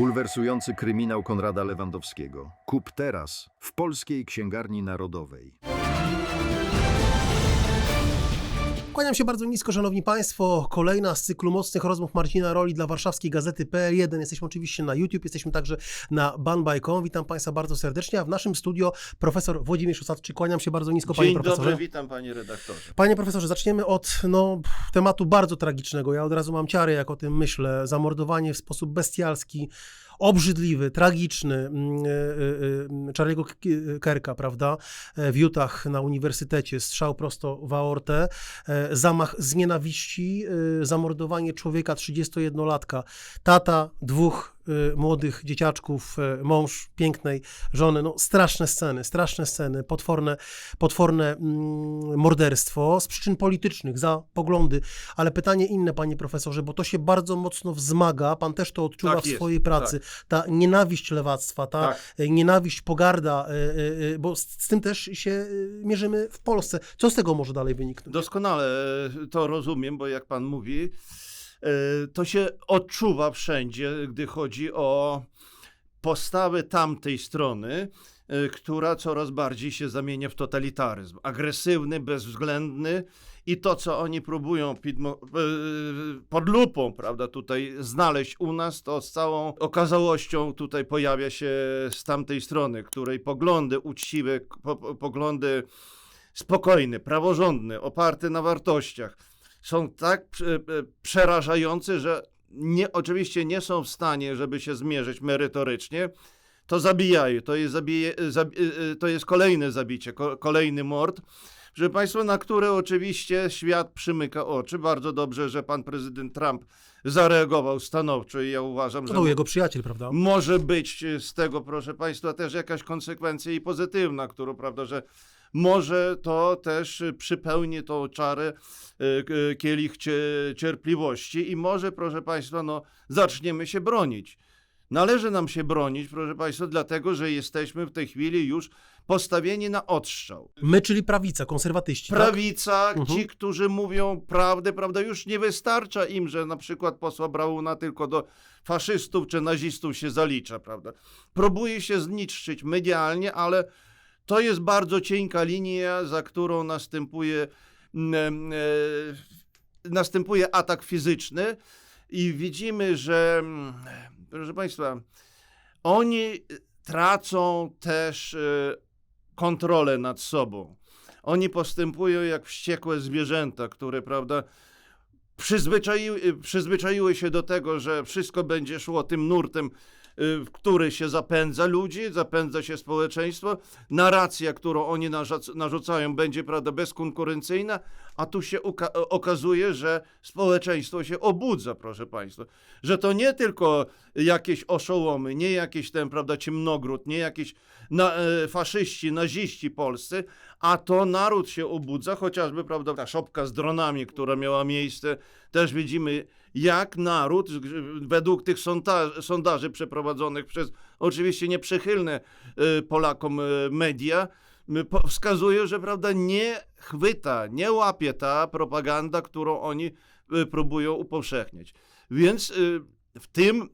Bulwersujący kryminał Konrada Lewandowskiego. Kup teraz w Polskiej Księgarni Narodowej. Kłaniam się bardzo nisko, szanowni państwo. Kolejna z cyklu mocnych rozmów Marcina Roli dla warszawskiej gazety PL1. Jesteśmy oczywiście na YouTube, jesteśmy także na banbaj.com. Witam państwa bardzo serdecznie, a w naszym studio profesor Włodzimierz Osadczyk. Kłaniam się bardzo nisko, panie Dzień profesorze. dobry, witam panie redaktorze. Panie profesorze, zaczniemy od no, tematu bardzo tragicznego. Ja od razu mam ciary, jak o tym myślę. Zamordowanie w sposób bestialski, obrzydliwy, tragiczny mm, y, y, y, Charlie'ego Kerka, prawda, e, w Utah na uniwersytecie, strzał prosto w aortę, e, zamach z nienawiści, zamordowanie człowieka 31-latka, tata dwóch młodych dzieciaczków, y, mąż pięknej żony, no straszne sceny, straszne sceny, potworne, potworne mm, morderstwo z przyczyn politycznych, za poglądy, ale pytanie inne, panie profesorze, bo to się bardzo mocno wzmaga, pan też to odczuwa Tak w jest, swojej pracy, ta nienawiść lewactwa, ta Tak. e, nienawiść, pogarda, bo z, z tym też się mierzymy w Polsce. Co z tego może dalej wyniknąć? Doskonale to rozumiem, bo jak pan mówi, to się odczuwa wszędzie, gdy chodzi o postawę tamtej strony, e, która coraz bardziej się zamienia w totalitaryzm. Agresywny, bezwzględny i to, co oni próbują pod lupą, prawda, tutaj znaleźć u nas, to z całą okazałością tutaj pojawia się z tamtej strony, której poglądy uczciwe, po, po, poglądy spokojny, praworządny, oparty na wartościach, są tak prze- e, przerażające, że nie, oczywiście nie są w stanie, żeby się zmierzyć merytorycznie, to zabijają. To jest, zabije, zabi, e, to jest kolejne zabicie, ko, kolejny mord. Proszę Państwa, na które oczywiście świat przymyka oczy. Bardzo dobrze, że pan prezydent Trump zareagował stanowczo i ja uważam, To że był jego przyjaciel, prawda? może być z tego, proszę Państwa, też jakaś konsekwencja i pozytywna, którą, prawda, że może to też przypełni tą czarę, y, k- kielich cie- cierpliwości i może, proszę Państwa, no, zaczniemy się bronić. Należy nam się bronić, proszę Państwa, dlatego, że jesteśmy w tej chwili już postawieni na odstrzał. My, czyli prawica, konserwatyści, tak? Prawica, Mhm. ci, którzy mówią prawdę, prawda, już nie wystarcza im, że na przykład posła Brauna tylko do faszystów czy nazistów się zalicza, prawda. Próbuje się zniszczyć medialnie, ale to jest bardzo cienka linia, za którą następuje, mm, e, następuje atak fizyczny i widzimy, że, mm, proszę Państwa, oni tracą też e, kontrolę nad sobą. Oni postępują jak wściekłe zwierzęta, które, prawda, przyzwyczaiły, przyzwyczaiły się do tego, że wszystko będzie szło tym nurtem, w który się zapędza ludzi, zapędza się społeczeństwo. Narracja, którą oni narzucają, będzie, prawda, bezkonkurencyjna, a tu się okazuje, że społeczeństwo się obudza, proszę Państwa. Że to nie tylko jakieś oszołomy, nie jakieś ten, prawda, ciemnogród, nie jakieś na, e, faszyści, naziści polscy, a to naród się obudza, chociażby, prawda, ta szopka z dronami, która miała miejsce, też widzimy, jak naród, według tych sonda- sondaży przeprowadzonych przez oczywiście nieprzychylne e, Polakom e, media, wskazuje, że prawda, nie chwyta, nie łapie ta propaganda, którą oni e, próbują upowszechniać. Więc y, w tym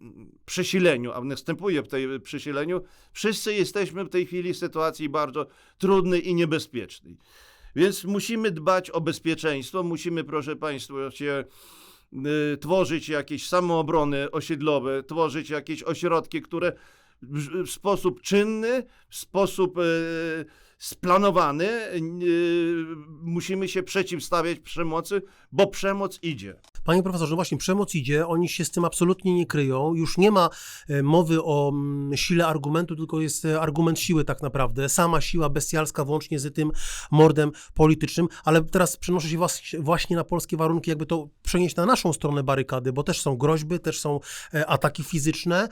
przesileniu, a następuje w tej przesileniu, wszyscy jesteśmy w tej chwili w sytuacji bardzo trudnej i niebezpiecznej. Więc musimy dbać o bezpieczeństwo, musimy, proszę Państwa, się y, tworzyć jakieś samoobrony osiedlowe, tworzyć jakieś ośrodki, które w, sposób czynny, w sposób y, splanowany y, musimy się przeciwstawiać przemocy, bo przemoc idzie. Panie profesorze, no właśnie przemoc idzie, oni się z tym absolutnie nie kryją. Już nie ma e, mowy o mm, sile argumentu, tylko jest e, argument siły tak naprawdę. Sama siła bestialska, włącznie z tym mordem politycznym. Ale teraz przenoszę się właśnie na polskie warunki, jakby to przenieść na naszą stronę barykady, bo też są groźby, też są e, ataki fizyczne,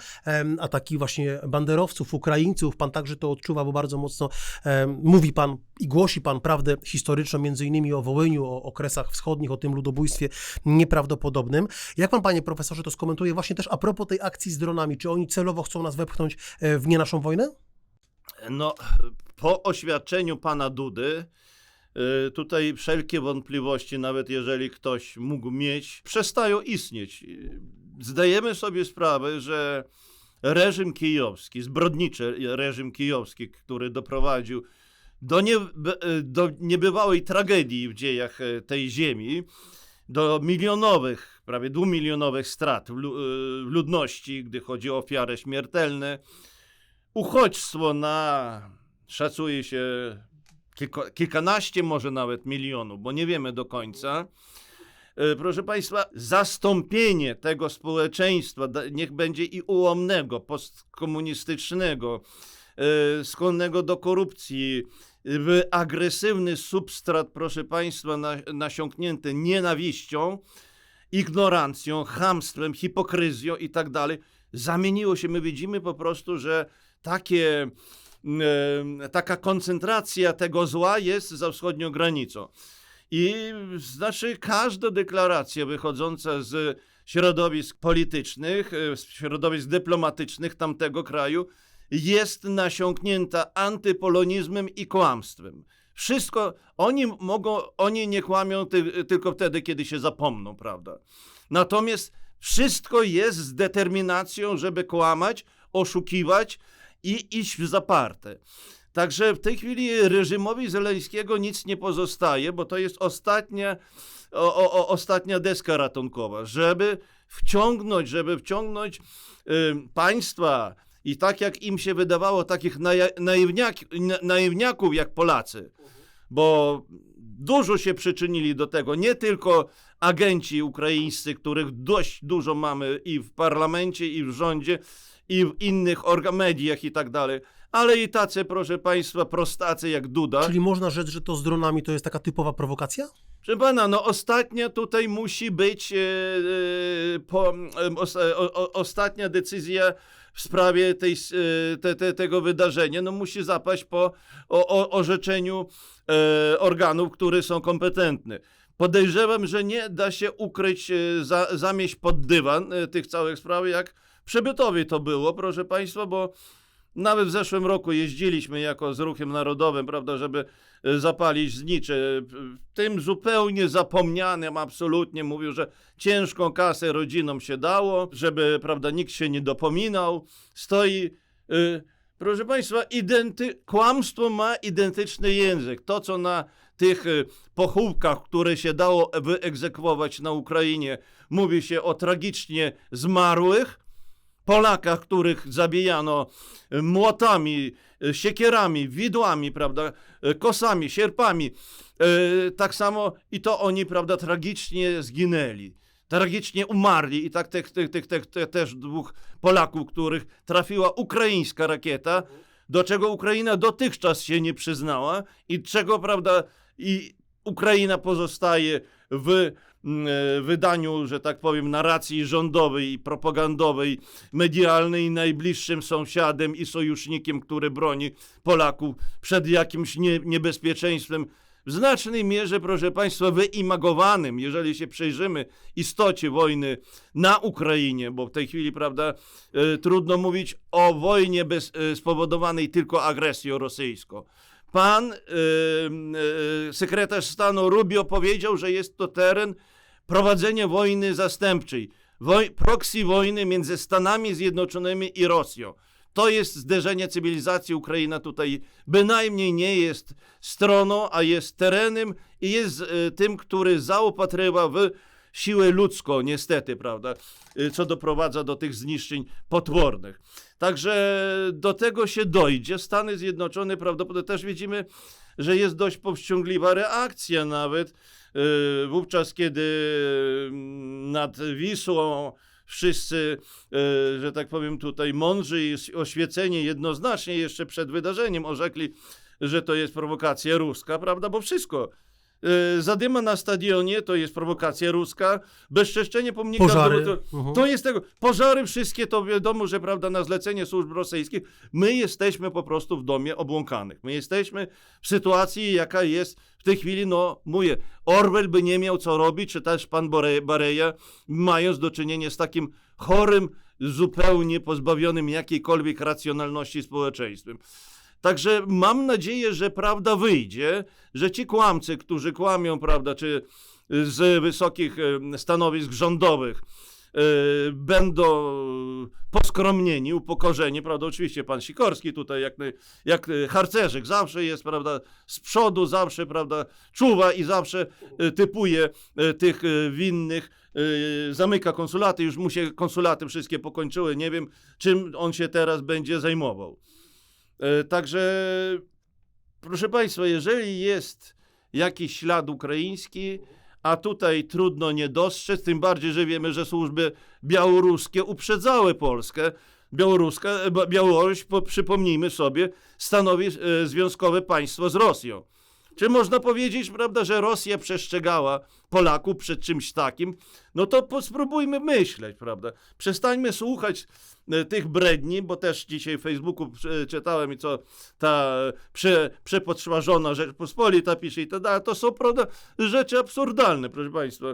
ataki właśnie banderowców, Ukraińców. Pan także to odczuwa, bo bardzo mocno mówi pan i głosi pan prawdę historyczną, między innymi o Wołyniu, o okresach wschodnich, o tym ludobójstwie nieprawdopodobnym. Jak pan, panie profesorze, to skomentuje właśnie też a propos tej akcji z dronami? Czy oni celowo chcą nas wepchnąć e, w nie naszą wojnę? No, po oświadczeniu pana Dudy, tutaj wszelkie wątpliwości, nawet jeżeli ktoś mógł mieć, przestają istnieć. Y, Zdajemy sobie sprawę, że reżim kijowski, zbrodniczy reżim kijowski, który doprowadził do, nie, do niebywałej tragedii w dziejach tej ziemi, do milionowych, prawie dwumilionowych strat w ludności, gdy chodzi o ofiary śmiertelne. Uchodźstwo na, szacuje się, kilko, kilkanaście może nawet milionów, bo nie wiemy do końca. E, Proszę Państwa, zastąpienie tego społeczeństwa, niech będzie i ułomnego, postkomunistycznego, e, skłonnego do korupcji, agresywny substrat, proszę Państwa, na, nasiąknięty nienawiścią, ignorancją, chamstwem, hipokryzją i tak dalej, zamieniło się. My widzimy po prostu, że takie, taka koncentracja tego zła jest za wschodnią granicą. I znaczy każda deklaracja wychodząca z środowisk politycznych, e, z środowisk dyplomatycznych tamtego kraju jest nasiąknięta antypolonizmem i kłamstwem. Wszystko, oni mogą, oni nie kłamią ty, tylko wtedy, kiedy się zapomną, prawda? Natomiast wszystko jest z determinacją, żeby kłamać, oszukiwać i iść w zaparte. Także w tej chwili reżimowi Zeleńskiego nic nie pozostaje, bo to jest ostatnia, o, o, ostatnia deska ratunkowa, żeby wciągnąć, żeby wciągnąć y, państwa i tak jak im się wydawało, takich naiwniak, na- naiwniaków jak Polacy, bo dużo się przyczynili do tego, nie tylko agenci ukraińscy, których dość dużo mamy i w parlamencie, i w rządzie, i w innych orga- mediach i tak dalej, ale i tacy, proszę Państwa, prostacy jak Duda. Czyli można rzec, że to z dronami to jest taka typowa prowokacja? Proszę pana, no ostatnia tutaj musi być e, e, po, e, os, o, ostatnia decyzja w sprawie tej, e, te, te, tego wydarzenia, no musi zapaść po o, o, orzeczeniu e, organów, które są kompetentne. Podejrzewam, że nie da się ukryć, e, za, zamieść pod dywan tych całych spraw, jak w Przebytowie to było, proszę państwa, bo nawet w zeszłym roku jeździliśmy jako z ruchem narodowym, prawda, żeby e, zapalić znicze. Tym zupełnie zapomnianym absolutnie mówił, że ciężką kasę rodzinom się dało, żeby, prawda, nikt się nie dopominał. Stoi, y, proszę Państwa, identy, kłamstwo ma identyczny język. To, co na tych y, pochówkach, które się dało wyegzekwować na Ukrainie, mówi się o tragicznie zmarłych, Polakach, których zabijano e, młotami, e, siekierami, widłami, prawda, e, kosami, sierpami. Tak samo i to oni, prawda, tragicznie zginęli. Tragicznie umarli i tak tych, tych, tych, tych, tych też dwóch Polaków, których trafiła ukraińska rakieta, do czego Ukraina dotychczas się nie przyznała i czego, prawda, i Ukraina pozostaje w mm, e, wydaniu, że tak powiem, narracji rządowej propagandowej, medialnej najbliższym sąsiadem i sojusznikiem, który broni Polaków przed jakimś nie, niebezpieczeństwem w znacznej mierze, proszę Państwa, wyimagowanym, jeżeli się przyjrzymy istocie wojny na Ukrainie, bo w tej chwili, prawda, e, trudno mówić o wojnie bez, e, spowodowanej tylko agresją rosyjską. Pan e, e, sekretarz stanu Rubio powiedział, że jest to teren prowadzenia wojny zastępczej, woj, proxy wojny między Stanami Zjednoczonymi i Rosją. To jest zderzenie cywilizacji. Ukraina tutaj bynajmniej nie jest stroną, a jest terenem i jest e, tym, który zaopatrywa w siłę ludzką, niestety, prawda, co doprowadza do tych zniszczeń potwornych. Także do tego się dojdzie. Stany Zjednoczone prawdopodobnie też widzimy, że jest dość powściągliwa reakcja nawet e, wówczas, kiedy mm, nad Wisłą wszyscy, e, że tak powiem tutaj mądrzy i oświeceni jednoznacznie jeszcze przed wydarzeniem orzekli, że to jest prowokacja ruska, prawda, bo wszystko zadyma na stadionie to jest prowokacja ruska, bezczeszczenie pomnika Pożary. to, Mhm. to jest tego. Pożary wszystkie to wiadomo, że prawda, na zlecenie służb rosyjskich. My jesteśmy po prostu w domie obłąkanych. My jesteśmy w sytuacji, jaka jest w tej chwili, no mówię, Orwell by nie miał co robić, czy też pan Bareja, mając do czynienia z takim chorym, zupełnie pozbawionym jakiejkolwiek racjonalności społeczeństwem. Także mam nadzieję, że prawda wyjdzie, że ci kłamcy, którzy kłamią, prawda, czy z wysokich e, stanowisk rządowych, będą poskromnieni, upokorzeni, prawda? Oczywiście pan Sikorski tutaj, jak, jak e, harcerzyk, zawsze jest, prawda, z przodu, zawsze, prawda, czuwa i zawsze e, typuje e, tych e, winnych, e, zamyka konsulaty, już mu się konsulaty wszystkie pokończyły, nie wiem, czym on się teraz będzie zajmował. E, Także, proszę Państwa, jeżeli jest jakiś ślad ukraiński, a tutaj trudno nie dostrzec, tym bardziej, że wiemy, że służby białoruskie uprzedzały Polskę. Białoruska, e, Białoruś, po, przypomnijmy sobie, stanowi e, związkowe państwo z Rosją. Czy można powiedzieć, prawda, że Rosja przestrzegała Polaków przed czymś takim? No to spróbujmy myśleć, prawda? Przestańmy słuchać e, tych bredni, bo też dzisiaj w Facebooku e, czytałem i co ta prze, przepotrzważona Rzeczpospolita pisze i tak dalej. To są, prawda, rzeczy absurdalne, proszę Państwa.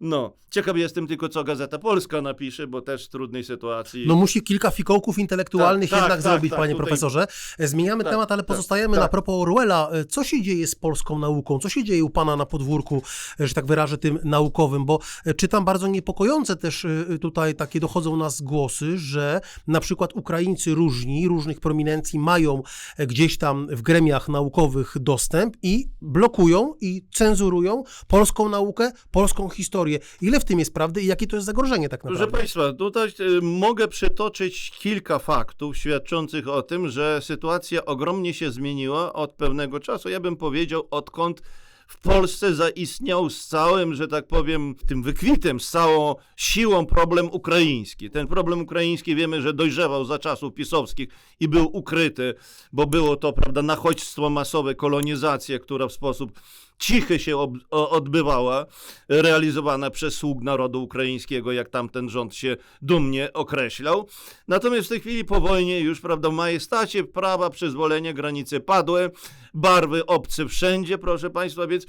No, ciekaw jestem tylko, co Gazeta Polska napisze, bo też w trudnej sytuacji. No musi kilka fikołków intelektualnych Tak, jednak tak, zrobić, tak, panie tutaj- profesorze. E, Zmieniamy Tak, temat, ale tak, pozostajemy tak. na propos Orwella. E, Co się dzieje z polską nauką? Co się dzieje u pana na podwórku, e, że tak wyrażę, tym naukowym? Bo e, czytam bardzo niepokojące też e, tutaj takie dochodzą nas głosy, że na przykład Ukraińcy różni, różnych prominencji mają e, gdzieś tam w gremiach naukowych dostęp i blokują i cenzurują polską naukę, polską historię. Ile w tym jest prawdy i jakie to jest zagrożenie tak Proszę naprawdę? Państwa, tutaj mogę przytoczyć kilka faktów świadczących o tym, że sytuacja ogromnie się zmieniła od pewnego czasu. Ja bym powiedział, odkąd w Polsce zaistniał z całym, że tak powiem, tym wykwitem, z całą siłą problem ukraiński. Ten problem ukraiński wiemy, że dojrzewał za czasów pisowskich i był ukryty, bo było to, prawda, nachodźstwo masowe, kolonizacja, która w sposób cichy się ob- o- odbywała, realizowana przez sług narodu ukraińskiego, jak tamten rząd się dumnie określał. Natomiast w tej chwili po wojnie już, prawda, w majestacie prawa, przyzwolenia, granice padłe, barwy obce wszędzie, proszę Państwa, więc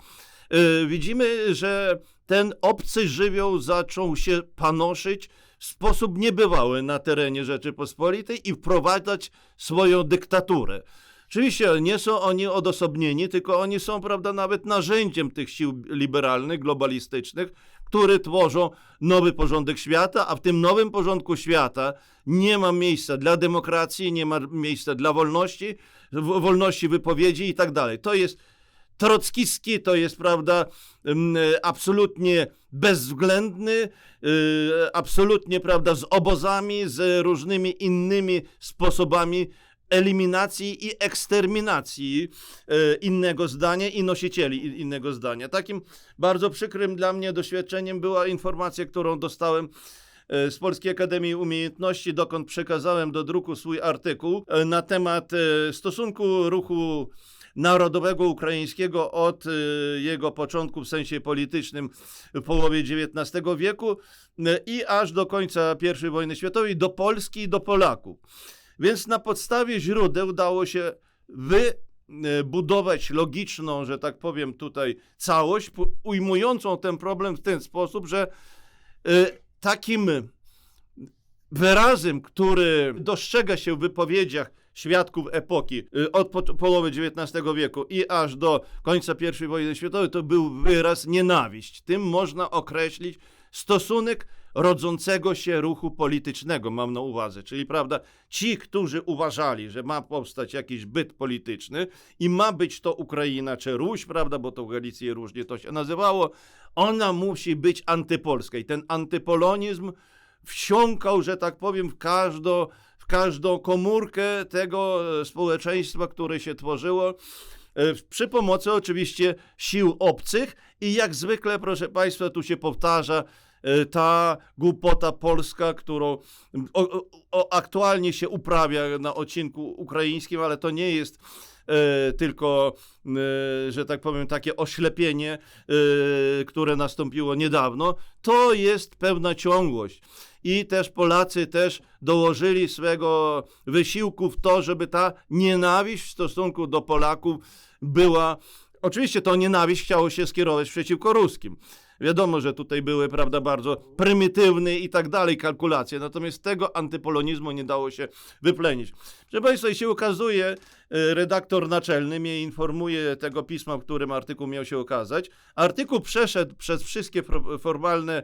yy, widzimy, że ten obcy żywioł zaczął się panoszyć w sposób niebywały na terenie Rzeczypospolitej i wprowadzać swoją dyktaturę. Oczywiście nie są oni odosobnieni, tylko oni są, prawda, nawet narzędziem tych sił liberalnych, globalistycznych, które tworzą nowy porządek świata, a w tym nowym porządku świata nie ma miejsca dla demokracji, nie ma miejsca dla wolności, wolności wypowiedzi i tak dalej. To jest trockicki, to jest, prawda, mm, absolutnie bezwzględny, y, absolutnie, prawda, z obozami, z różnymi innymi sposobami eliminacji i eksterminacji e, innego zdania i nosicieli innego zdania. Takim bardzo przykrym dla mnie doświadczeniem była informacja, którą dostałem e, z Polskiej Akademii Umiejętności, dokąd przekazałem do druku swój artykuł e, na temat stosunku ruchu narodowego ukraińskiego od jego początku w sensie politycznym w połowie XIX wieku i aż do końca I wojny światowej do Polski i do Polaków. Więc na podstawie źródeł udało się wybudować logiczną, że tak powiem tutaj, całość, ujmującą ten problem w ten sposób, że y, takim wyrazem, który dostrzega się w wypowiedziach świadków epoki y, od po, połowy XIX wieku i aż do końca I wojny światowej, to był wyraz nienawiść. Tym można określić stosunek rodzącego się ruchu politycznego, mam na uwadze. Czyli, prawda, ci, którzy uważali, że ma powstać jakiś byt polityczny i ma być to Ukraina czy Ruś, prawda, bo to w Galicji różnie to się nazywało, ona musi być antypolska. I ten antypolonizm wsiąkał, że tak powiem, w, każdo, w każdą komórkę tego e, społeczeństwa, które się tworzyło. e, Przy pomocy oczywiście sił obcych i jak zwykle, proszę Państwa, tu się powtarza ta głupota polska, którą o, o, aktualnie się uprawia na odcinku ukraińskim, ale to nie jest e, tylko, e, że tak powiem, takie oślepienie, e, które nastąpiło niedawno. To jest pewna ciągłość. I też Polacy też dołożyli swego wysiłku w to, żeby ta nienawiść w stosunku do Polaków była. Oczywiście to nienawiść chciało się skierować przeciwko ruskim. Wiadomo, że tutaj były, prawda, bardzo prymitywne i tak dalej kalkulacje, natomiast tego antypolonizmu nie dało się wyplenić. Proszę Państwa, i się okazuje, e, redaktor naczelny mnie informuje tego pisma, w którym artykuł miał się okazać. Artykuł przeszedł przez wszystkie formalne e,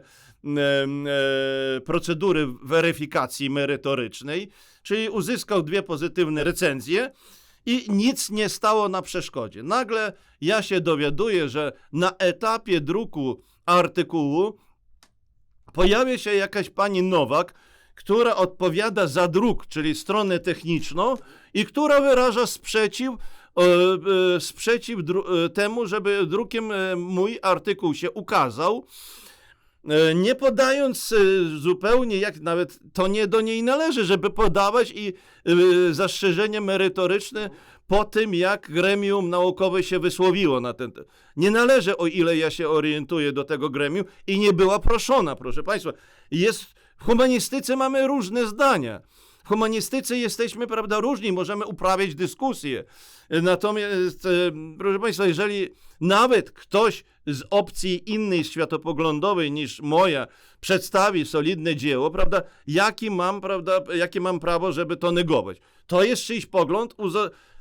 procedury weryfikacji merytorycznej, czyli uzyskał dwie pozytywne recenzje i nic nie stało na przeszkodzie. Nagle ja się dowiaduję, że na etapie druku artykułu pojawia się jakaś pani Nowak, która odpowiada za druk, czyli stronę techniczną i która wyraża sprzeciw, e, e, sprzeciw e, temu, żeby drukiem mój artykuł się ukazał. E, Nie podając e, zupełnie, jak nawet to nie do niej należy, żeby podawać i e, zastrzeżenie merytoryczne po tym, jak gremium naukowe się wysłowiło na ten temat. Nie należy, o ile ja się orientuję, do tego gremium i nie była proszona, proszę Państwa. Jest, w humanistyce mamy różne zdania. W humanistyce jesteśmy, prawda, różni, możemy uprawiać dyskusję. Natomiast, e, proszę Państwa, jeżeli nawet ktoś z opcji innej światopoglądowej niż moja przedstawi solidne dzieło, prawda, jaki mam, prawda, jakie mam prawo, żeby to negować? To jest czyjś pogląd,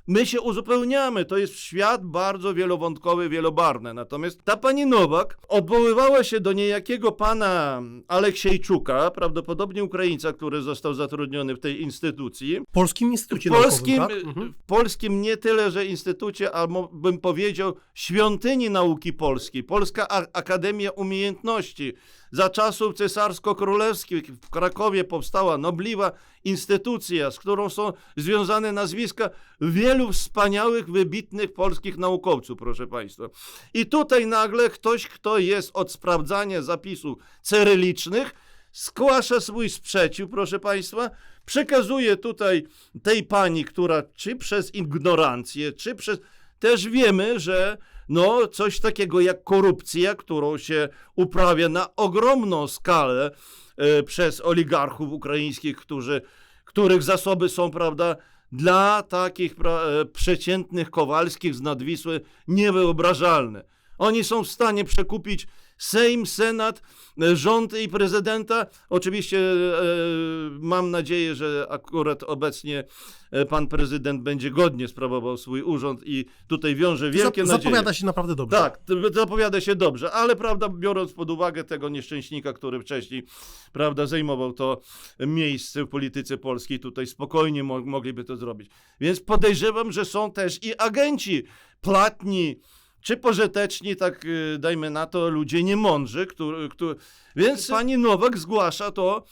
my się uzupełniamy, to jest świat bardzo wielowątkowy, wielobarwny. Natomiast ta pani Nowak odwoływała się do niejakiego pana Aleksiejczuka, prawdopodobnie Ukraińca, który został zatrudniony w tej instytucji, W Polskim Instytucie w polskim, Naukowym, tak? Mhm. w polskim nie tyle, że instytucie, albo bym powiedział świątyni nauki polskiej, Polska Akademia Umiejętności. Za czasów cesarsko-królewskich w Krakowie powstała nobliwa instytucja, z którą są związane nazwiska wielu wspaniałych, wybitnych polskich naukowców, proszę Państwa. I tutaj nagle ktoś, kto jest od sprawdzania zapisów cyrylicznych, zgłasza swój sprzeciw, proszę Państwa, przekazuje tutaj tej pani, która czy przez ignorancję, czy przez. Też wiemy, że no, coś takiego jak korupcja, którą się uprawia na ogromną skalę e, przez oligarchów ukraińskich, którzy, których zasoby są, prawda, dla takich e, przeciętnych Kowalskich z Nadwisły niewyobrażalne. Oni są w stanie przekupić Sejm, Senat, e, rząd i prezydenta. Oczywiście e, mam nadzieję, że akurat obecnie e, pan prezydent będzie godnie sprawował swój urząd i tutaj wiąże wielkie Zap- nadzieje. Zapowiada się naprawdę dobrze. Tak, zapowiada się dobrze, ale prawda, biorąc pod uwagę tego nieszczęśnika, który wcześniej, prawda, zajmował to miejsce w polityce polskiej, tutaj spokojnie mo- mogliby to zrobić. Więc podejrzewam, że są też i agenci płatni, czy pożyteczni, tak y, dajmy na to, ludzie niemądrzy, który, który... więc pani Nowak zgłasza to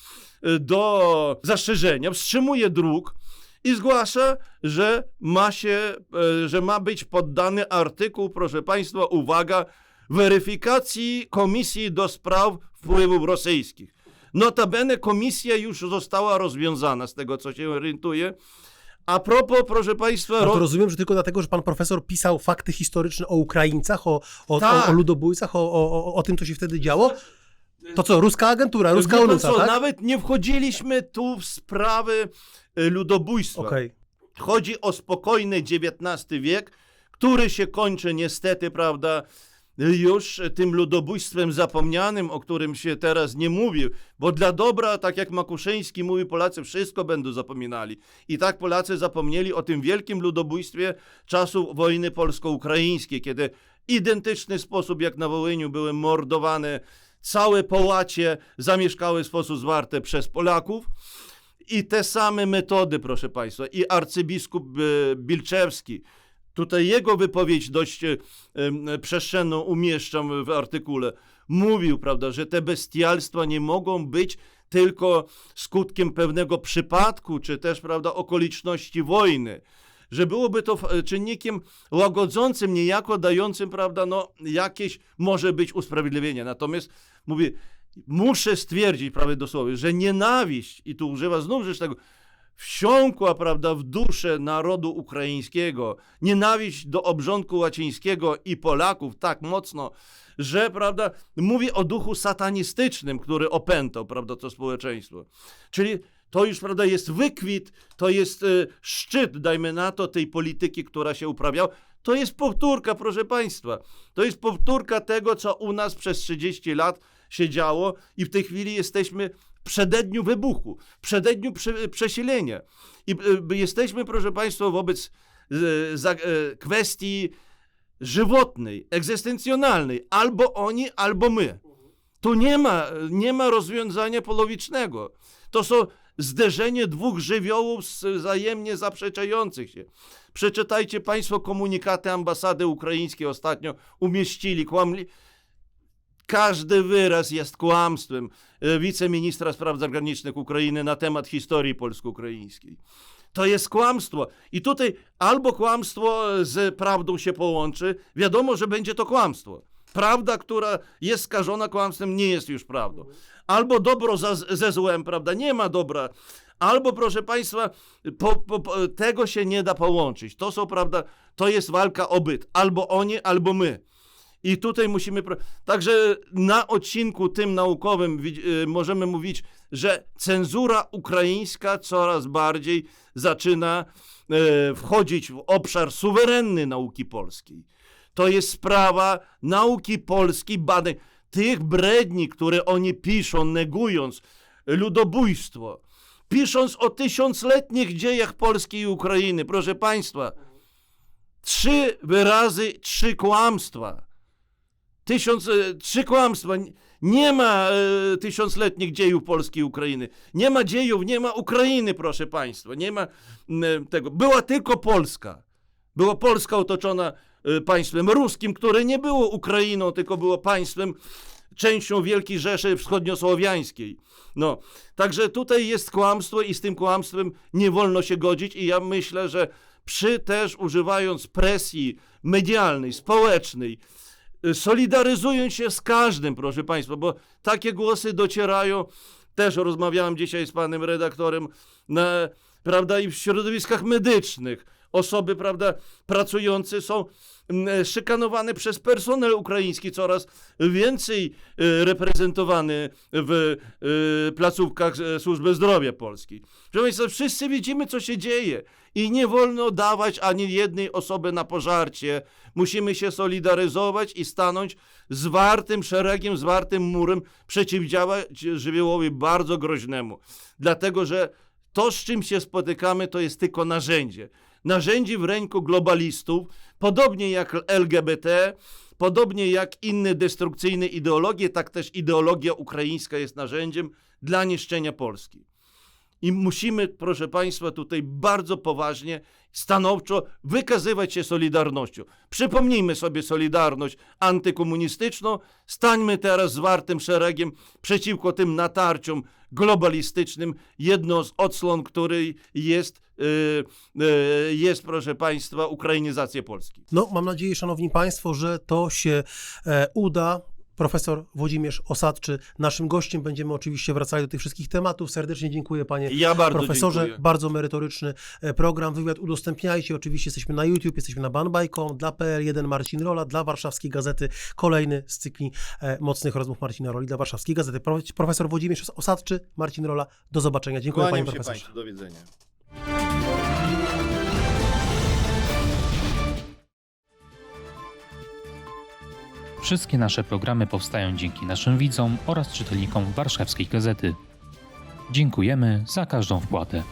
y, do zastrzeżenia, wstrzymuje druk, i zgłasza, że ma się, e, że ma być poddany artykuł, proszę Państwa, uwaga, weryfikacji Komisji do Spraw Wpływów Rosyjskich. Notabene komisja już została rozwiązana, z tego co się orientuję. A propos, proszę Państwa, ro- to rozumiem, że tylko dlatego, że pan profesor pisał fakty historyczne o Ukraińcach, o, o, Tak. o, o ludobójcach, o, o, o, tym, co się wtedy działo. To co, ruska agentura, ruska co, tak? nawet nie wchodziliśmy tu w sprawy e, ludobójstwa. Okej. Chodzi o spokojny XIX wiek, który się kończy niestety, prawda, już tym ludobójstwem zapomnianym, o którym się teraz nie mówi, bo dla dobra, tak jak Makuszyński mówi, Polacy wszystko będą zapominali. I tak Polacy zapomnieli o tym wielkim ludobójstwie czasów wojny polsko-ukraińskiej, kiedy identyczny sposób jak na Wołyniu były mordowane całe połacie zamieszkałe w sposób zwarte przez Polaków. I te same metody, proszę Państwa, i arcybiskup e, Bilczewski, tutaj jego wypowiedź dość e, przestrzenną umieszczam w artykule, mówił, prawda, że te bestialstwa nie mogą być tylko skutkiem pewnego przypadku, czy też, prawda, okoliczności wojny. Że byłoby to e, czynnikiem łagodzącym, niejako dającym, prawda, no jakieś może być usprawiedliwienie. Natomiast mówię, muszę stwierdzić, prawie dosłownie, że nienawiść, i tu używa znów rzecz tego, wsiąkła, prawda, w duszę narodu ukraińskiego, nienawiść do obrządku łacińskiego i Polaków tak mocno, że, prawda, mówi o duchu satanistycznym, który opętał, prawda, to społeczeństwo. Czyli To już, prawda, jest wykwit, to jest e, szczyt, dajmy na to, tej polityki, która się uprawiała. To jest powtórka, proszę Państwa. To jest powtórka tego, co u nas przez 30 lat się działo i w tej chwili jesteśmy w przededniu wybuchu, w przededniu prze, przesilenia. I e, jesteśmy, proszę Państwa, wobec e, e, kwestii żywotnej, egzystencjonalnej. Albo oni, albo my. Tu nie ma, nie ma rozwiązania polowicznego. To są zderzenie dwóch żywiołów wzajemnie zaprzeczających się. Przeczytajcie Państwo komunikaty ambasady ukraińskiej ostatnio umieścili, kłamli. Każdy wyraz jest kłamstwem e, wiceministra spraw zagranicznych Ukrainy na temat historii polsko-ukraińskiej. To jest kłamstwo. I tutaj albo kłamstwo z prawdą się połączy, wiadomo, że będzie to kłamstwo. Prawda, która jest skażona kłamstwem, nie jest już prawdą. Albo dobro za, ze złem, prawda? Nie ma dobra. Albo, proszę Państwa, po, po, po, tego się nie da połączyć. To są, prawda, to jest walka o byt. Albo oni, albo my. I tutaj musimy. Także na odcinku tym naukowym y, możemy mówić, że cenzura ukraińska coraz bardziej zaczyna e, wchodzić w obszar suwerenny nauki polskiej. To jest sprawa nauki polskiej, badań, tych bredni, które oni piszą, negując ludobójstwo, pisząc o tysiącletnich dziejach Polski i Ukrainy. Proszę Państwa, trzy wyrazy, trzy kłamstwa. Tysiąc, e, trzy kłamstwa. Nie- ma e, tysiącletnich dziejów Polski i Ukrainy. Nie ma dziejów, nie ma Ukrainy, proszę Państwa. Nie ma m, tego. Była tylko Polska. Była Polska otoczona e, państwem ruskim, które nie było Ukrainą, tylko było państwem, częścią Wielkiej Rzeszy Wschodniosłowiańskiej. No, także tutaj jest kłamstwo i z tym kłamstwem nie wolno się godzić i ja myślę, że przy też używając presji medialnej, społecznej, solidaryzując się z każdym, proszę Państwa, bo takie głosy docierają. Też rozmawiałem dzisiaj z panem redaktorem, na, prawda, i w środowiskach medycznych. Osoby, prawda, pracujące są mm, szykanowane przez personel ukraiński, coraz więcej y, reprezentowany w y, placówkach e, służby zdrowia polskiej. Proszę Państwa, wszyscy widzimy, co się dzieje i nie wolno dawać ani jednej osoby na pożarcie. Musimy się solidaryzować i stanąć zwartym szeregiem, zwartym murem, przeciwdziałać żywiołowi bardzo groźnemu. Dlatego, że to, z czym się spotykamy, to jest tylko narzędzie. Narzędzie w ręku globalistów, podobnie jak LGBT, podobnie jak inne destrukcyjne ideologie, tak też ideologia ukraińska jest narzędziem dla niszczenia Polski. I musimy, proszę Państwa, tutaj bardzo poważnie, stanowczo wykazywać się solidarnością. Przypomnijmy sobie solidarność antykomunistyczną, stańmy teraz zwartym szeregiem przeciwko tym natarciom globalistycznym, jedną z odsłon której jest, yy, yy, jest proszę Państwa, ukrainizacja Polski. No, mam nadzieję, szanowni państwo, że to się e, uda. Profesor Włodzimierz Osadczy, naszym gościem. Będziemy oczywiście wracali do tych wszystkich tematów. Serdecznie dziękuję, panie Ja bardzo profesorze. dziękuję. Bardzo merytoryczny e, program. Wywiad udostępniajcie. Oczywiście jesteśmy na YouTube, jesteśmy na banbaj.com, dla PL1 Marcin Rola, dla Warszawskiej Gazety. Kolejny z cykli e, mocnych rozmów Marcina Roli dla Warszawskiej Gazety. Pro- Profesor Włodzimierz Osadczy, Marcin Rola. Do zobaczenia. Dziękuję, panie Kłaniam się profesorze. Państwu, do widzenia. Wszystkie nasze programy powstają dzięki naszym widzom oraz czytelnikom Warszawskiej Gazety. Dziękujemy za każdą wpłatę.